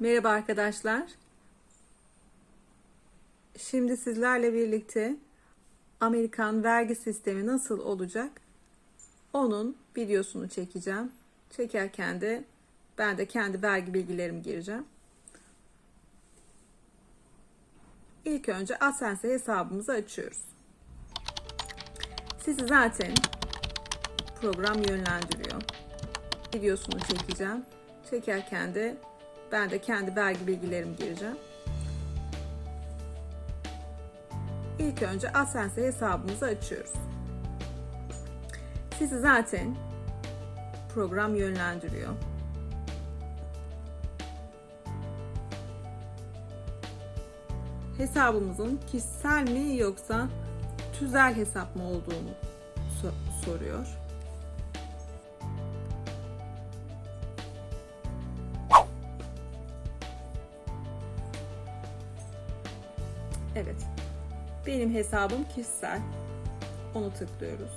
Merhaba arkadaşlar. Şimdi sizlerle birlikte Amerikan vergi sistemi nasıl olacak? Onun videosunu çekeceğim. Çekerken de ben de kendi vergi bilgilerimi gireceğim. İlk önce Asense hesabımızı açıyoruz. Sizi zaten program yönlendiriyor. Videosunu çekeceğim. Çekerken de ben de kendi vergi bilgilerimi gireceğim. İlk önce Asense hesabımızı açıyoruz. Sizi zaten program yönlendiriyor. Hesabımızın kişisel mi yoksa tüzel hesap mı olduğunu so- soruyor. Evet. Benim hesabım kişisel. Onu tıklıyoruz.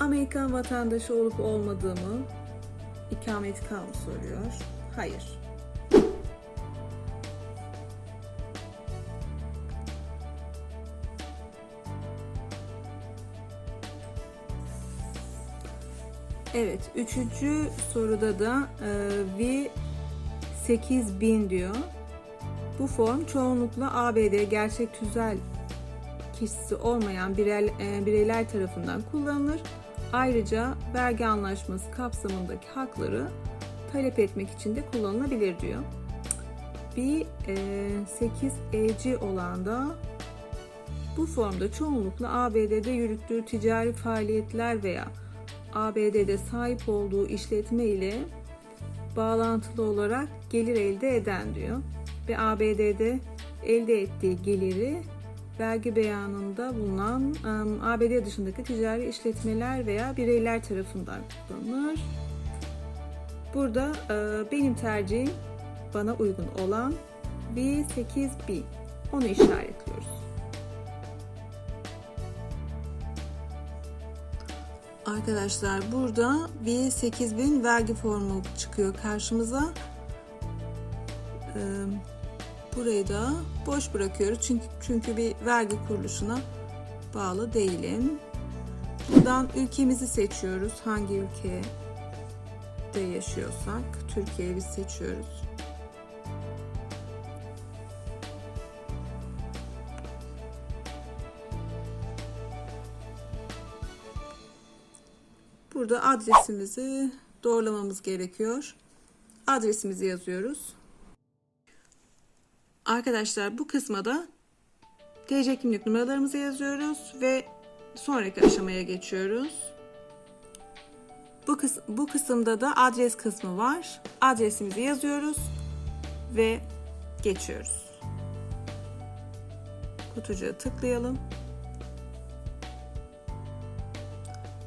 Amerikan vatandaşı olup olmadığımı ikametgah mı soruyor? Hayır. Evet, üçüncü soruda da e, V 8000 diyor. Bu form çoğunlukla ABD gerçek tüzel kişisi olmayan birey, e, bireyler tarafından kullanılır. Ayrıca vergi anlaşması kapsamındaki hakları talep etmek için de kullanılabilir diyor. Bir e, 8EC olan da bu formda çoğunlukla ABD'de yürüttüğü ticari faaliyetler veya ABD'de sahip olduğu işletme ile bağlantılı olarak gelir elde eden diyor. Ve ABD'de elde ettiği geliri vergi beyanında bulunan um, ABD dışındaki ticari işletmeler veya bireyler tarafından kullanılır. Burada e, benim tercihim bana uygun olan B8B. Onu işaretliyoruz. Arkadaşlar burada bir 8000 vergi formu çıkıyor karşımıza. Burayı da boş bırakıyoruz çünkü çünkü bir vergi kuruluşuna bağlı değilim. Buradan ülkemizi seçiyoruz. Hangi ülkede yaşıyorsak Türkiye'yi seçiyoruz. Burada adresimizi doğrulamamız gerekiyor. Adresimizi yazıyoruz. Arkadaşlar bu kısma da TC kimlik numaralarımızı yazıyoruz ve sonraki aşamaya geçiyoruz. Bu, kıs bu kısımda da adres kısmı var. Adresimizi yazıyoruz ve geçiyoruz. Kutucuğa tıklayalım.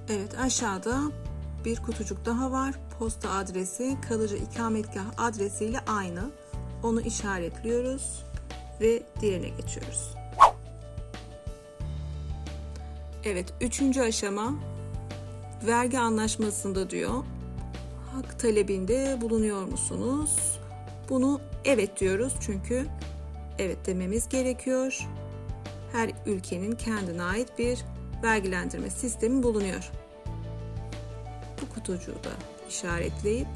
Evet aşağıda bir kutucuk daha var. Posta adresi kalıcı ikametgah adresiyle aynı. Onu işaretliyoruz ve diğerine geçiyoruz. Evet üçüncü aşama vergi anlaşmasında diyor. Hak talebinde bulunuyor musunuz? Bunu evet diyoruz çünkü evet dememiz gerekiyor. Her ülkenin kendine ait bir vergilendirme sistemi bulunuyor. Bu kutucuğu da işaretleyip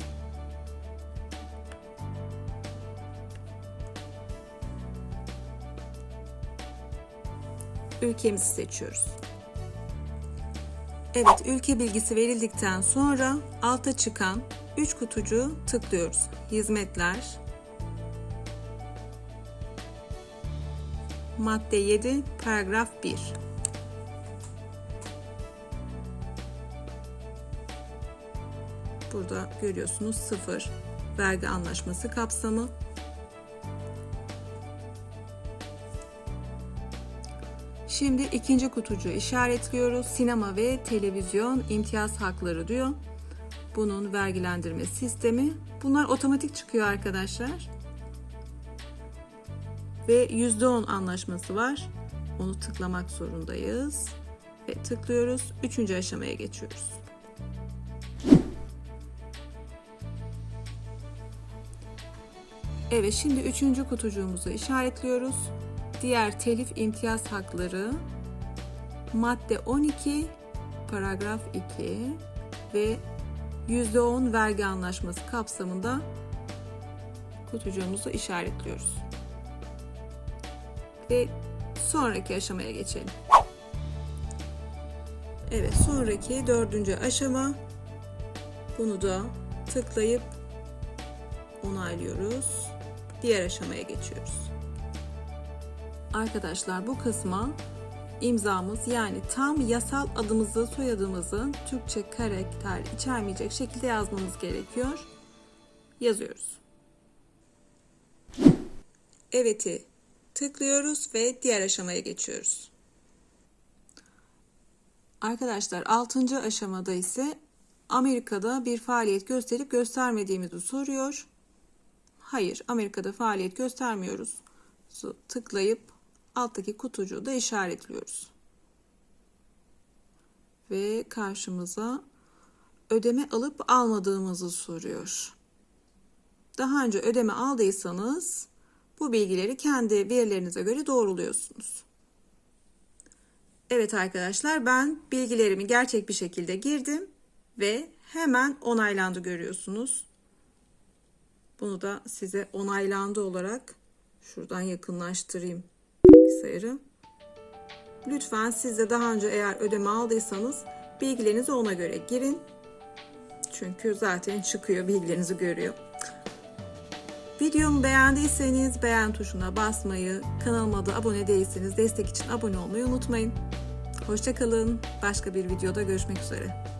ülkemizi seçiyoruz. Evet, ülke bilgisi verildikten sonra alta çıkan 3 kutucuğu tıklıyoruz. Hizmetler, madde 7, paragraf 1. Burada görüyorsunuz sıfır vergi anlaşması kapsamı. Şimdi ikinci kutucuğu işaretliyoruz. Sinema ve televizyon imtiyaz hakları diyor. Bunun vergilendirme sistemi. Bunlar otomatik çıkıyor arkadaşlar. Ve %10 anlaşması var. Onu tıklamak zorundayız. ve tıklıyoruz. Üçüncü aşamaya geçiyoruz. Evet şimdi üçüncü kutucuğumuzu işaretliyoruz. Diğer telif imtiyaz hakları madde 12 paragraf 2 ve %10 vergi anlaşması kapsamında kutucuğumuzu işaretliyoruz. Ve sonraki aşamaya geçelim. Evet sonraki dördüncü aşama bunu da tıklayıp onaylıyoruz. Diğer aşamaya geçiyoruz. Arkadaşlar bu kısma imzamız yani tam yasal adımızı soyadımızı Türkçe karakter içermeyecek şekilde yazmamız gerekiyor. Yazıyoruz. Evet'i tıklıyoruz ve diğer aşamaya geçiyoruz. Arkadaşlar 6. aşamada ise Amerika'da bir faaliyet gösterip göstermediğimizi soruyor. Hayır, Amerika'da faaliyet göstermiyoruz. Tıklayıp alttaki kutucuğu da işaretliyoruz. Ve karşımıza ödeme alıp almadığımızı soruyor. Daha önce ödeme aldıysanız bu bilgileri kendi verilerinize göre doğruluyorsunuz. Evet arkadaşlar ben bilgilerimi gerçek bir şekilde girdim ve hemen onaylandı görüyorsunuz. Bunu da size onaylandı olarak şuradan yakınlaştırayım bilgisayarı. Lütfen siz de daha önce eğer ödeme aldıysanız bilgilerinizi ona göre girin. Çünkü zaten çıkıyor bilgilerinizi görüyor. Videomu beğendiyseniz beğen tuşuna basmayı, kanalıma da abone değilseniz destek için abone olmayı unutmayın. Hoşçakalın. Başka bir videoda görüşmek üzere.